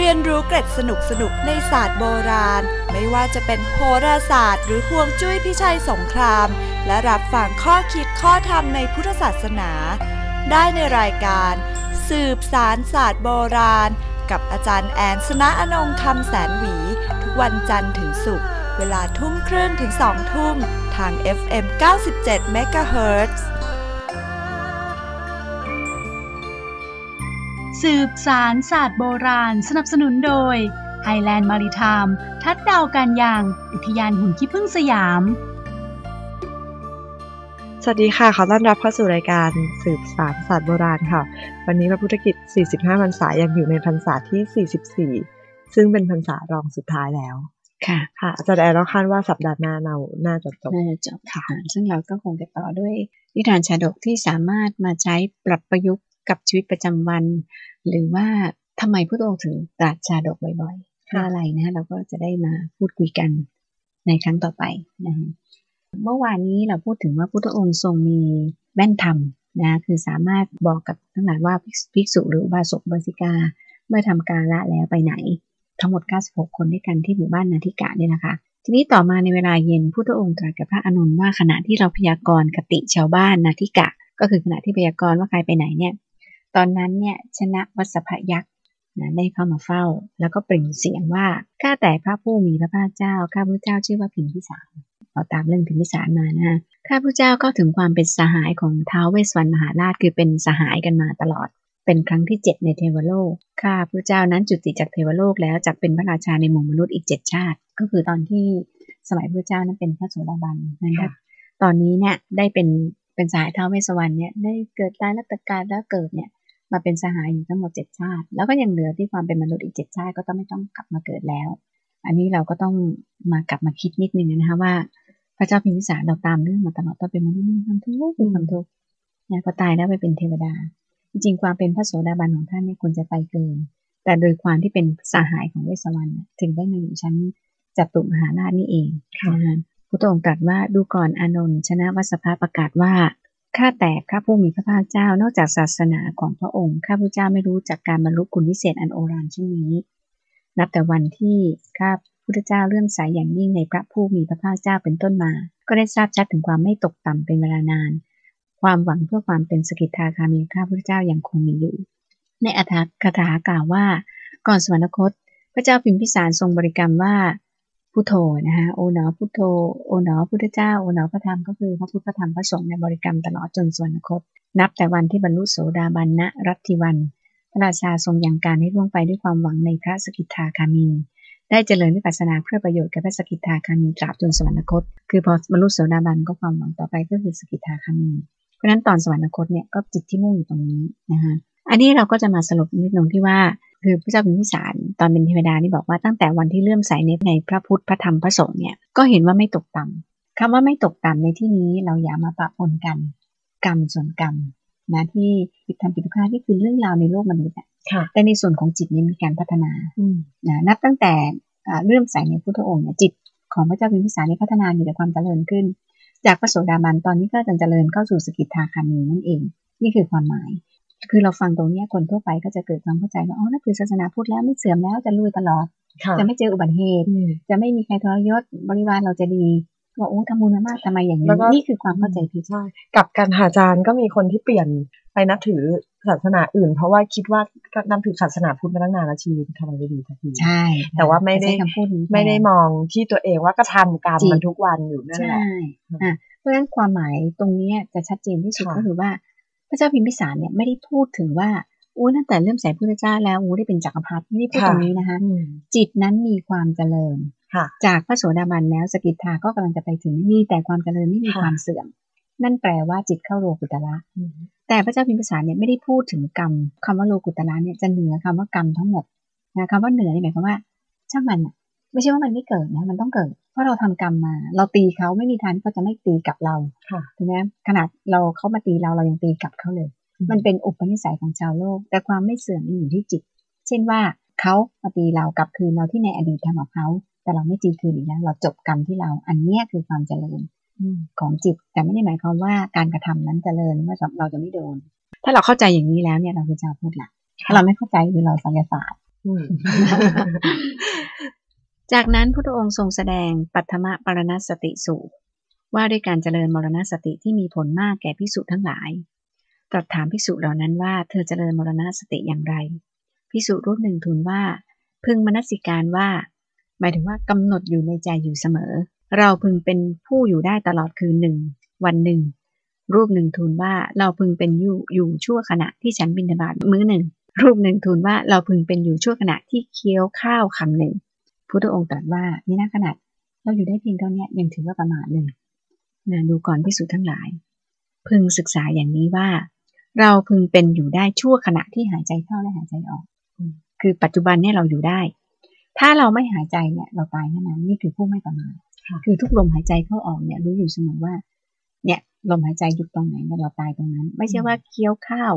เรียนรู้เกร็ดสนุกสนุกในศาสตร์โบราณ ไม่ว่าจะเป็นโหราศาสตร์ หรือห่วงจุ้ยพิชัยสงคราม และรับฟังข้อคิดข้อธรรมในพุทธศาสนา ได้ในรายการ สืบสารศาสตร์โบราณ กับอาจารย์แอนสนะอนงคำแสนหวี ทุกวันจันทร์ถึงศุกร์เวลาทุ่มครึ่งถึงสองทุ่ม ทาง FM 97 MHz สืบสารศาสตร์โบราณสนับสนุนโดย Highland Maritime ทัดดาวการยาง อุทยานหุ่นขี้ผึ้งสยาม สวัสดีค่ะขอต้อนรับเข้าสู่รายการสืบสารศาสตร์โบราณค่ะ วันนี้พระพุทธกิจ 45พรรษายังอยู่ในพรรษาที่ 44 ซึ่งเป็นพรรษารองสุดท้ายแล้วค่ะค่ะอาจารย์แอนเราคาดว่าสัปดาห์หน้าเราน่าจะจบน่าจะจบค่ะ ซึ่งเราก็คงจะต่อด้วยนิทานชาดกที่สามารถมาใช้ปรับประยุกต์ กับชีวิตประจำวัน หรือว่าทำไมพระองค์ถึงตรัสชาดกบ่อยๆเพราะอะไรนะเราก็จะได้มาพูดคุยกันในครั้งต่อไปนะคะเมื่อวานนี้เราพูดถึงว่าพุทธองค์ทรงมีแม่นธรรมนะคือสามารถบอกกับทั้งหลายว่าภิกษุหรืออุบาสกบาสิกา เมื่อทำการละแล้วไปไหน ทั้งหมด 96 คนด้วยกันที่หมู่บ้านนาทิกะเนี่ยนะคะ ทีนี้ต่อมาในเวลาเย็นพุทธองค์ตรัสกับพระอานนท์ว่าขณะที่เราพยากรณ์กติชาวบ้านนาทิกะ ก็คือขณะที่พยากรณ์ว่าใครไปไหนเนี่ย ตอนนั้นเนี่ยชนะวัสพยักษ์นะได้เข้ามาเฝ้า แล้วก็เปล่งเสียงว่าข้าแต่พระผู้มีพระภาคเจ้าข้าพระเจ้าชื่อว่าพิมพิสารเราตามเรื่องพิมพิสารมานะข้าพระเจ้าก็ถึงความเป็นสหายของท้าวเวสวรรณมหาราชคือเป็นสหายกันมาตลอด เป็นครั้งที่เจ็ดในเทวโลกข้าพระเจ้านั้นจุติจากเทวโลกแล้วจักเป็นพระราชาในหมู่มนุษย์อีกเจ็ดชาติ ก็คือตอนที่สมัยพระเจ้านั้นเป็นพระโสดาบันนะครับตอนนี้เนี่ยได้เป็นเป็นสายท้าวเวสวรรณเนี่ยได้เกิดได้รับประการแล้วเกิดเนี่ย มาเป็นสหายอยู่ทั้งหมดเจ็ดชาติ แล้วก็ยังเหลือที่ความเป็นมนุษย์อีกเจ็ดชาติก็ต้องไม่ต้องกลับมาเกิดแล้ว อันนี้เราก็ต้องมากลับมาคิดนิดนึงนะคะว่า พระเจ้าพิมพิสารเราตามเรื่องมาตลอดตอนเป็นมนุษย์มีความทุกข์มีความทุกข์เนี่ยพอตายแล้วไปเป็นเทวดา จริงๆ ความเป็นพระโสดาบันของท่านเนี่ยควรจะไปเกิน แต่โดยความที่เป็นสหายของเวสสวรรณถึงได้มาอยู่ชั้นจัตุมหาราชนี่เองนะคะพุทธองค์ตรัสว่าดูก่อนอานนท์ชนะวัสภะประกาศว่า ข้าแต่ข้าผู้มีพระภาคเจ้า นอกจากศาสนาของพระองค์ข้าพระเจ้าไม่รู้จากการบรรลุคุณวิเศษอันโอฬารเช่นนี้ นับแต่วันที่ข้าพุทธเจ้าเลื่อมใสยอย่างยิ่งในพระผู้มีพระภาคเจ้าเป็นต้นมา ก็ได้ทราบชัดถึงความไม่ตกต่ำเป็นเวลานาน ความหวังเพื่อความเป็นสกิทาคามีข้าพุทธเจ้ายังคงมีอยู่ ในอัตถกถากล่าวว่า ก่อนสวรรคต พระเจ้าพิมพิสารทรงบริกรรมว่า พุทโธนะคะโอหนอพุทโธโอหนอพุทธเจ้าโอหนอพระธรรมก็คือพระพุทธพระธรรมพระสงฆ์ในบริกรรมตลอดจนสวรรคต นับแต่วันที่บรรลุโสดาบันณรัตติวันพระราชาทรงยังการให้ล่วงไปด้วยความหวังในพระสกิทาคามี ได้เจริญวิปัสสนาเพื่อประโยชน์แก่พระสกิทาคามีตราบจนสวรรคต คือพอบรรลุโสดาบันก็ความหวังต่อไปก็คือสกิทาคามี เพราะฉะนั้นตอนสวรรคตเนี่ยก็จิตที่มุ่งอยู่ตรงนี้นะคะอันนี้เราก็จะมาสรุปนิดนึงที่ว่า คือพระเจ้าพิมพิสารตอนเป็นเทวดานี่บอกว่าตั้งแต่วันที่เลื่อมใสในในพระพุทธพระธรรมพระสงฆ์เนี่ยก็เห็นว่าไม่ตกต่ำคำว่าไม่ตกต่ำในที่นี้เราอย่ามาปะปนกัน กรรมส่วนกรรมนะที่ผิดธรรมผิดค่าที่คือเรื่องราวในโลกมนุษย์แต่ในส่วนของจิตนี้มีการพัฒนานะนับตั้งแต่เลื่อมใสในพุทธองค์เนี่ยจิตของพระเจ้าพิมพิสารนี่พัฒนามีแต่ความเจริญขึ้น จากพระโสดาบันตอนนี้ก็จะเจริญเข้าสู่สกิทาคามีนั่นเอง นี่คือความหมาย คือเราฟังตรงนี้คนทั่วไปก็จะเกิดความเข้าใจว่าอ๋อนั่นคือศาสนาพุทธแล้วไม่เสื่อมแล้วจะลุยตลอด จะไม่เจออุบัติเหตุ จะไม่มีใครทรยศบริวารเราจะดีว่าโอ้ทำบุญมามากทำไมอย่างนี้นี่คือความเข้าใจผิดใช่กับการหาอาจารย์ก็มีคนที่เปลี่ยนไปนับถือศาสนาอื่น เพราะว่าคิดว่านับถือศาสนาพุทธมาตั้งนานแล้วชีวิตทำไมไม่ดีทันทีใช่ แต่ว่าไม่ได้คำพูดนี้ไม่ได้มองที่ตัวเองว่าก็ทำกรรมมันทุกวันอยู่นั่นแหใช่ละอะเพราะฉะนั้นความหมายตรงนี้จะชัดเจนที่สุดค่ะก็คือว่า พระเจ้าพิมพิสารเนี่ยไม่ได้พูดถึงว่าอู้ตั้งแต่เริ่มใส่พุทธเจ้าแล้วอู้ได้เป็นจักรพรรดิไม่ได้พูดตรงนี้นะคะอืมจิตนั้นมีความเจริญค่ะจากพระโสดาบันแล้วสกิทาก็กำลังจะไปถึงมีแต่ความเจริญไม่มีค่ะความเสื่อม นั่นแปลว่าจิตเข้าโลกุตละแต่พระเจ้าพิมพิสารเนี่ยไม่ได้พูดถึงกรรมคำว่าโลกุตละเนี่ยจะเหนือคำว่ากรรมทั้งหมดนะคำว่าเหนือนี่หมายความว่าช่างมันอะ ไม่ใช่ว่ามันไม่เกิดนะ มันต้องเกิด เพราะเราทำกรรมมา เราตีเขาไม่มีทางที่เขาจะไม่ตีกลับเราค่ะถูกไหมขนาดเราเขามาตีเราเรายังตีกลับเขาเลย มันเป็นอุปนิสัยของชาวโลก แต่ความไม่เสื่อมมันอยู่ที่จิต เช่นว่าเขามาตีเรากลับคืนเราที่ในอดีตทำกับเขาแต่เราไม่ตีคืนอีกแล้วเราจบกรรมที่เรา อันเนี้ยคือความเจริญของจิต แต่ไม่ได้หมายความว่าการกระทำนั้นเจริญว่าเราจะไม่โดน ถ้าเราเข้าใจอย่างนี้แล้วเนี่ยเราคือชาวพุทธละถ้าเราไม่เข้าใจคือเราสังยศาสตร์อืม จากนั้นพุทธองค์ทรงแสดงปัทมปรณสติสูตร ว่าด้วยการเจริญมรณสติที่มีผลมากแก่ภิกษุทั้งหลาย ตรัสถามภิกษุเหล่านั้นว่าเธอเจริญมรณสติอย่างไรภิกษุรูปหนึ่งทูลว่า พึงมนสิการว่า หมายถึงว่ากำหนดอยู่ในใจอยู่เสมอ เราพึงเป็นผู้อยู่ได้ตลอดคืนหนึ่ง วันหนึ่ง รูปหนึ่งทูลว่าเราพึงเป็นอยู่อยู่ชั่วขณะที่ฉันบิณฑบาตมื้อหนึ่ง รูปหนึ่งทูลว่าเราพึงเป็นอยู่ชั่วขณะที่เคี้ยวข้าวคำหนึ่ง พุทธองค์ตรัสว่านี่นะขนาดเราอยู่ได้เพียงเท่านี้ยังถือว่าประมาทเลยนะดูก่อนพิสูจน์ทั้งหลาย พึงศึกษาอย่างนี้ว่า เราพึงเป็นอยู่ได้ชั่วขณะที่หายใจเข้าและหายใจออก คือปัจจุบันเนี่ยเราอยู่ได้ ถ้าเราไม่หายใจเนี่ยเราตายแน่นอนนี่คือผู้ไม่ประมาทคือทุกลมหายใจเข้าออกเนี่ยรู้อยู่เสมอว่า เนี่ยลมหายใจหยุดตรงไหนเราตายตรงนั้น ไม่ใช่ว่าเคี้ยวข้าว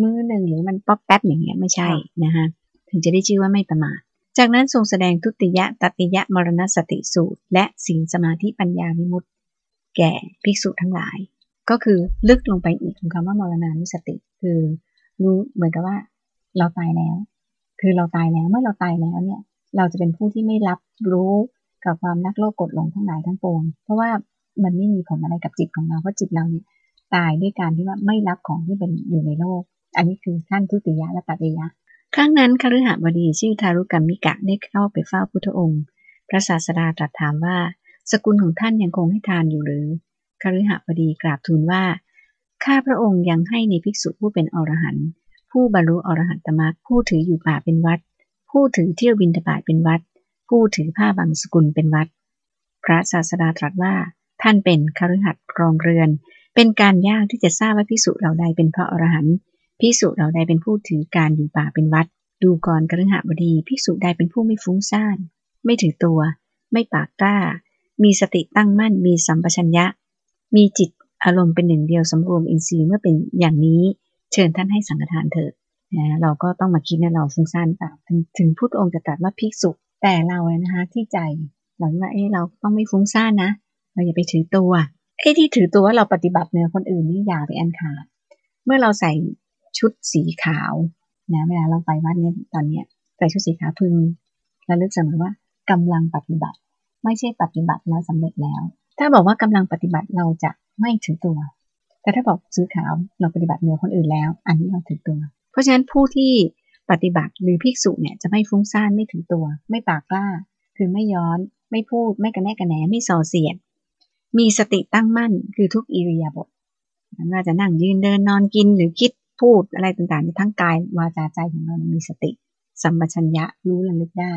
มือหนึ่งหรือมันป๊อปแป๊บอย่างเงี้ยไม่ใช่นะคะถึงจะได้ชื่อว่าไม่ประมาท จากนั้นทรงแสดงทุติยะตติยะมรณสติสูตร และศีลสมาธิปัญญาวิมุตติ แก่ภิกษุทั้งหลาย ก็คือลึกลงไปอีกของคำว่ามรณานุสติ คือรู้เหมือนกับว่า เราตายแล้ว คือเราตายแล้วเมื่อเราตายแล้วเนี่ย เราจะเป็นผู้ที่ไม่รับรู้กับความนักโลกกดลงทั้งหลายทั้งปวง เพราะว่ามันไม่มีผลอะไรกับจิตของเราเพราะจิตเราเนี่ยตายด้วยการที่ว่าไม่รับของที่เป็นอยู่ในโลก อันนี้คือขั้นทุติยะและตติยะ ครั้งนั้นคฤหบดีชื่อทารุกรรมิกะได้เข้าไปเฝ้าพุทธองค์ พระศาสดาตรัสถามว่า สกุลของท่านยังคงให้ทานอยู่หรือคฤหบดีกราบทูลว่า ข้าพระองค์ยังให้ในภิกษุผู้เป็นอรหันต์ผู้บรรลุอรหัตตมรรคผู้ถืออยู่ป่าเป็นวัด ผู้ถือเที่ยวบินทบาทเป็นวัด ผู้ถือผ้าบางสกุลเป็นวัด พระศาสดาตรัสว่า ท่านเป็นคฤหัสถ์ครองเรือน เป็นการยากที่จะทราบว่าภิกษุเหล่าใดเป็นพระอรหันต์ ภิกษุเหล่าใดเป็นผู้ถือการอยู่ป่าเป็นวัด ดูก่อนคฤหบดีภิกษุใดเป็นผู้ไม่ฟุ้งซ่าน ไม่ถือตัว ไม่ปากกล้า มีสติตั้งมั่น มีสัมปชัญญะ มีจิตอารมณ์เป็นหนึ่งเดียวสำรวมอินทรีย์เมื่อเป็นอย่างนี้ เชิญท่านให้สังฆทานเถิดนะเราก็ต้องมาคิดนะเราฟุ้งซ่านเปล่าถึงพุทธองค์จะตรัสว่าภิกษุแต่เราอะนะคะที่ใจเราว่าเอ้เราต้องไม่ฟุ้งซ่านนะ เราอย่าไปถือตัวไอ้ที่ถือตัวว่าเราปฏิบัติเหนือคนอื่นนี่อย่าไปอันขาดเมื่อเราใส่ ชุดสีขาวนะเวลาเราไปวัดเนี่ยตอนเนี้ยใส่ชุดสีขาวพึงระลึกเสมอว่ากำลังปฏิบัติ ไม่ใช่ปฏิบัติแล้วสำเร็จแล้ว ถ้าบอกว่ากำลังปฏิบัติเราจะไม่ถือตัว แต่ถ้าบอกซื้อขาวเราปฏิบัติเหนือคนอื่นแล้ว อันนี้เราถือตัว เพราะฉะนั้นผู้ที่ปฏิบัติหรือภิกษุเนี่ยจะไม่ฟุ้งซ่านไม่ถือตัว ไม่ปากกล้า คือไม่ย้อน ไม่พูด ไม่กระแนกกระแหนไม่ส่อเสียด มีสติตั้งมั่นคือทุกอิริยาบถไม่ว่าจะนั่งยืนเดินนอนกินหรือคิด พูดอะไรต่างๆในทั้งกายวาจาใจของเรามีสติ สัมปชัญญะรู้ระลึกได้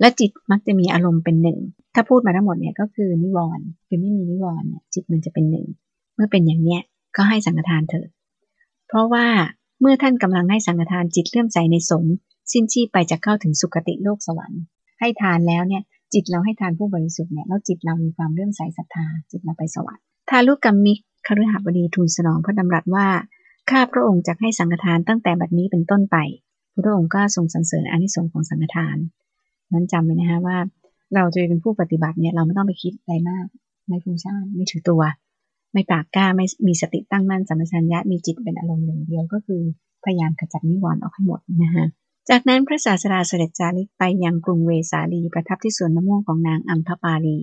และจิตมักจะมีอารมณ์เป็นหนึ่ง ถ้าพูดมาทั้งหมดเนี่ยก็คือนิวรณ์คือไม่มีนิวรณ์เนี่ยจิตมันจะเป็นหนึ่ง เมื่อเป็นอย่างเนี้ยก็ให้สังฆทานเถิดเพราะว่าเมื่อท่านกำลังให้สังฆทานจิตเลื่อมใสในสงฆ์สิ้นชีพไปจะเข้าถึงสุคติโลกสวรรค์ ให้ทานแล้วเนี่ยจิตเราให้ทานผู้บริสุทธิ์เนี่ยแล้วจิตเรามีความเลื่อมใสศรัทธาจิตเราไปสวรรค์ทารุกรรมิกคฤหบดีทูลสนองพระดำรัสว่า ข้าพระองค์จะให้สังฆทานตั้งแต่บัดนี้เป็นต้นไป พระองค์ก็ทรงสรรเสริญอานิสงส์ของสังฆทาน นั้นจำไว้นะคะว่า เราจะเป็นผู้ปฏิบัติเนี่ยเราไม่ต้องไปคิดอะไรมาก ไม่ฟุ้งซ่านไม่ถือตัว ไม่ปากกล้าไม่มีสติตั้งมั่นสัมปชัญญะมีจิตเป็นอารมณ์หนึ่งเดียวก็คือพยายามขจัดนิวรณ์ออกให้หมดนะคะจากนั้นพระศาสดาเสด็จจาริกไปยังกรุงเวสาลีประทับที่สวนมะม่วงของนางอัมพปาลี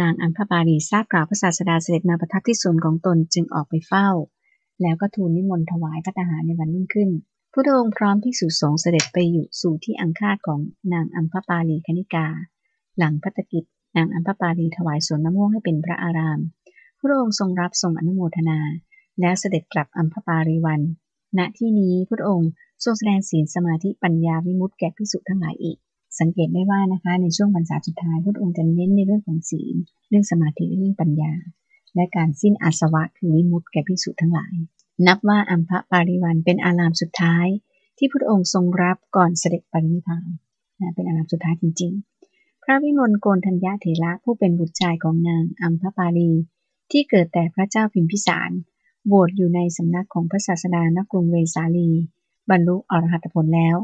นางอัมพปาลีทราบข่าวพระศาสดาเสด็จมาประทับที่สวนของตนจึงออกไปเฝ้า แล้วก็ทูลนิมนต์ถวายพระทหารในวันรุ่งขึ้นพระองค์พร้อมที่สุสงเสด็จไปอยู่สู่ที่อังคาดของนางอัมพปาลีคณิกา หลังพัตกิจนางอัมพปาลีถวายสวนมะม่วงให้เป็นพระอารามพระองค์ทรงรับทรงอนุโมทนา แล้วเสด็จกลับอัมพปาลีวัน ณที่นี้พระองค์ทรงแสดงศีลสมาธิปัญญาวิมุตติแก่พิสุทั้งหลายอีก สังเกตได้ว่านะคะในช่วงพรรษาสุดท้ายพระองค์จะเน้นในเรื่องของศีล เรื่องสมาธิเรื่องปัญญา และการสิ้นอาสวะคือวิมุตติแก่พิสุทั้งหลาย นับว่าอัมพปาริวันเป็นอารามสุดท้าย ที่พระองค์ทรงรับก่อนเสด็จปรินิพพานนะเป็นอารามสุดท้ายจริง ๆ พระวิมลโกนธัญญาเถระผู้เป็นบุตรชายของนางอัมพปาลีที่เกิดแต่พระเจ้าพิมพิสารบวชอยู่ในสำนักของพระศาสดานกรุงเวสาลี บรรลุอรหัตผลแล้ว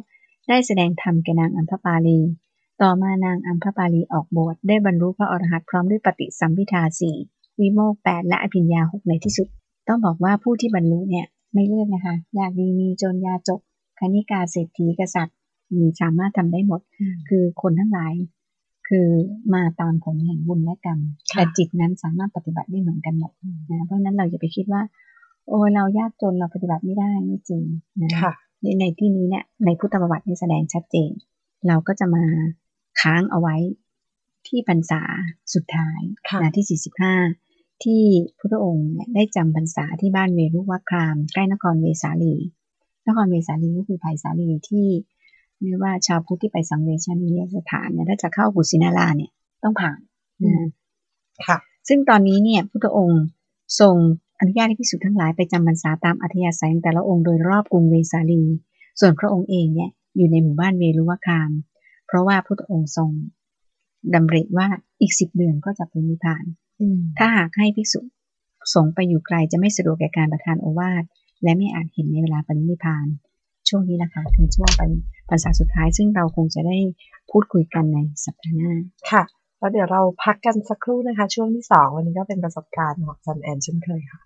ได้แสดงธรรมแก่นางอัมพปาลี ต่อมานางอัมพปาลีออกบวชได้บรรลุพระอรหัตพร้อมด้วยปฏิสัมพิทาสี่ วิโมกแปดและอภิญญาหกในที่สุด ต้องบอกว่าผู้ที่บรรลุเนี่ยไม่เลือกนะคะ อยากดีมีจนยาจกคณิกาเศรษฐีกษัตริย์มีสามารถทำได้หมด คือคนทั้งหลาย คือมาตามผลแห่งบุญและกรรมค่ะแต่จิตนั้นสามารถปฏิบัติได้เหมือนกันหมดนะเพราะฉะนั้นเราอย่าไปคิดว่า โอ้ยเรายากจนเราปฏิบัติไม่ได้ไม่จริงนะค่ะในในที่นี้เนี่ยในพุทธประวัตินี่แสดงชัดเจน เราก็จะมาค้างเอาไว้ที่พรรษาสุดท้ายค่ะนะที่45 ที่พุทธองค์เนี่ยได้จำพรรษาที่บ้านเวรุวคราม ใกล้นครเวสาลี นครเวสาลีก็คือไผ่สาลีที่เรียกว่าชาวพุทธที่ไปสังเวชนียสถานเนี่ยถ้าจะเข้ากุสินาราเนี่ยต้องผ่านอืมนะค่ะ ซึ่งตอนนี้เนี่ยพุทธองค์ทรงอนุญาตให้ภิกษุทั้งหลายไปจำพรรษาตามอัธยาศัยของแต่ละองค์โดยรอบกรุงเวสาลี ส่วนพระองค์เองเนี่ยอยู่ในหมู่บ้านเวรุวคาม เพราะว่าพุทธองค์ทรงดำริว่าอีกสิบเดือนก็จะเป็นนิพพานอืม ถ้าหากให้ภิกษุสงฆ์ไปอยู่ไกลจะไม่สะดวกแก่การประทานโอวาทและไม่อาจเห็นในเวลาปรินิพพาน ช่วงนี้นะคะคือช่วงเป็นพรรษาสุดท้าย ซึ่งเราคงจะได้พูดคุยกันในสัปดาห์หน้าค่ะ แล้วเดี๋ยวเราพักกันสักครู่นะคะ ช่วงที่สองวันนี้ก็เป็นประสบการณ์ของอาจันแอนเช่นเคยค่ะ